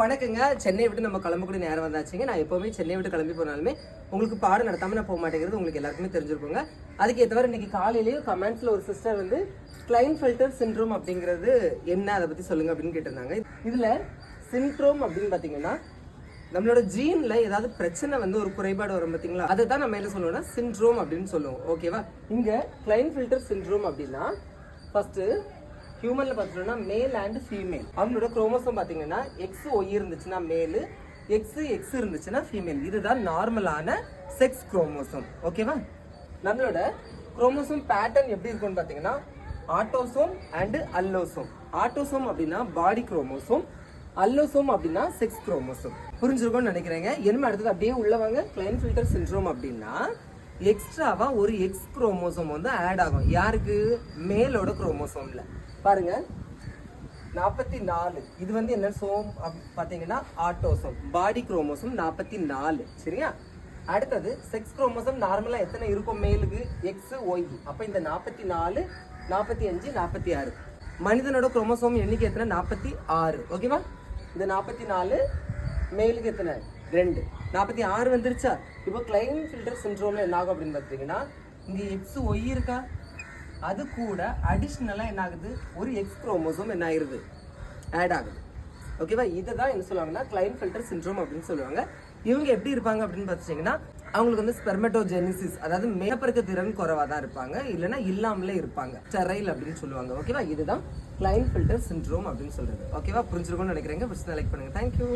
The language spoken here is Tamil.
வணக்கங்க. சென்னை விட்டு நம்ம கிளம்பக்கூடிய நேரம் வந்தாச்சுங்க. நான் எப்பவுமே சென்னை விட்டு கிளம்பி போனாலுமே உங்களுக்கு பாடம் நடத்தாம நான் போக மாட்டேங்கிறது உங்களுக்கு எல்லாருக்குமே தெரிஞ்சிருக்கோங்க. அதுக்கு மாதிரி இன்னைக்கு காலையிலேயே கமெண்ட்ஸ்ல ஒரு சிஸ்டர் வந்து கிளைன் ஃபில்டர் சிண்ட்ரோம் அப்படிங்கிறது என்ன அதை பத்தி சொல்லுங்க அப்படின்னு கேட்டிருந்தாங்க. இதுல சிண்ட்ரோம் அப்படின்னு பாத்தீங்கன்னா நம்மளோட ஜீன்ல ஏதாவது பிரச்சனை வந்து ஒரு குறைபாடு வரும் பாத்தீங்களா? அதை தான் நம்ம என்ன சொல்லுவோம்னா சிண்ட்ரோம் அப்படின்னு சொல்லுவோம். ஓகேவா இங்க கிளைன் ஃபில்டர் சிண்ட்ரோம் அப்படின்னா ஃபர்ஸ்ட் ஹியூமன்ல பார்த்துட்டோம்னா மேல் அண்ட் ஃபீமேல் அவங்களோட குரோமோசோம் பார்த்தீங்கன்னா எக்ஸ் ஒய் இருந்துச்சுன்னா மேலு எக்ஸ் எக்ஸ் இருந்துச்சுன்னா ஃபீமேல் இதுதான் நார்மலான செக்ஸ் குரோமோசோம் ஓகேவா நம்மளோட குரோமோசோம் பேட்டர்ன் எப்படி இருக்கும்னு பார்த்தீங்கன்னா ஆட்டோசோம் அண்டு அல்லோசோம் ஆட்டோசோம் அப்படின்னா பாடி குரோமோசோம் அல்லோசோம் அப்படின்னா செக்ஸ் குரோமோசோம் புரிஞ்சிருக்கும்னு நினைக்கிறேங்க. என்ன அடுத்தது அப்படியே உள்ளவங்க கிளைன் ஃபில்டர் சிண்ட்ரோம் அப்படின்னா எக்ஸ்ட்ராவாக ஒரு எக்ஸ் குரோமோசோம் வந்து ஆட் ஆகும். யாருக்கு? மேலோட குரோமோசோம்ல பாருங்க. நாற்பத்தி நாலு இது வந்து என்ன சோம் பார்த்தீங்கன்னா ஆட்டோசோம் பாடி குரோமோசோம் நாற்பத்தி நாலு சரியா? அடுத்தது செக்ஸ் குரோமோசோம் நார்மலாக எத்தனை இருக்கும் மேலுக்கு? எக்ஸ் ஒய் அப்போ இந்த நாற்பத்தி நாலு நாற்பத்தி அஞ்சு நாற்பத்தி ஆறு மனிதனோட குரோமோசோம் எண்ணிக்கை எத்தனை? நாற்பத்தி ஆறு ஓகேவா இந்த நாற்பத்தி நாலு மேலுக்கு எத்தனை? ரெண்டு. நாற்பத்தி ஆறு வந்துருச்சா? இப்போ கிளைம் ஃபில்டர் சிண்ட்ரோம்ல என்ன ஆகும் அப்படின்னு பார்த்தீங்கன்னா இங்கே எக்ஸ் ஒய் இருக்கா? அது கூட அடிஷ்னலாக என்ன ஆகுது ஒரு எக்ஸ் குரோமோசோம் என்ன ஆயிருது ஆட் ஆகுது. ஓகேவா இதை தான் என்ன சொல்லுவாங்கன்னா கிளைன் ஃபில்டர் சிண்ட்ரோம் அப்படின்னு சொல்லுவாங்க. இவங்க எப்படி இருப்பாங்க அப்படின்னு பார்த்துட்டிங்கன்னா அவங்களுக்கு வந்து ஸ்பெர்மெட்டோஜெனிசிஸ் அதாவது மேற்பருக்க திறன் குறைவாக தான் இருப்பாங்க இல்லைன்னா இல்லாமலே இருப்பாங்க. ஸ்டெரைல் அப்படின்னு சொல்லுவாங்க. ஓகேவா இதுதான் கிளைன் ஃபில்டர் சிண்ட்ரோம் அப்படின்னு சொல்கிறது ஓகேவா புரிஞ்சிருக்கும்னு நினைக்கிறேங்க. பிரச்சனை லைக் பண்ணுங்க. தேங்க்யூ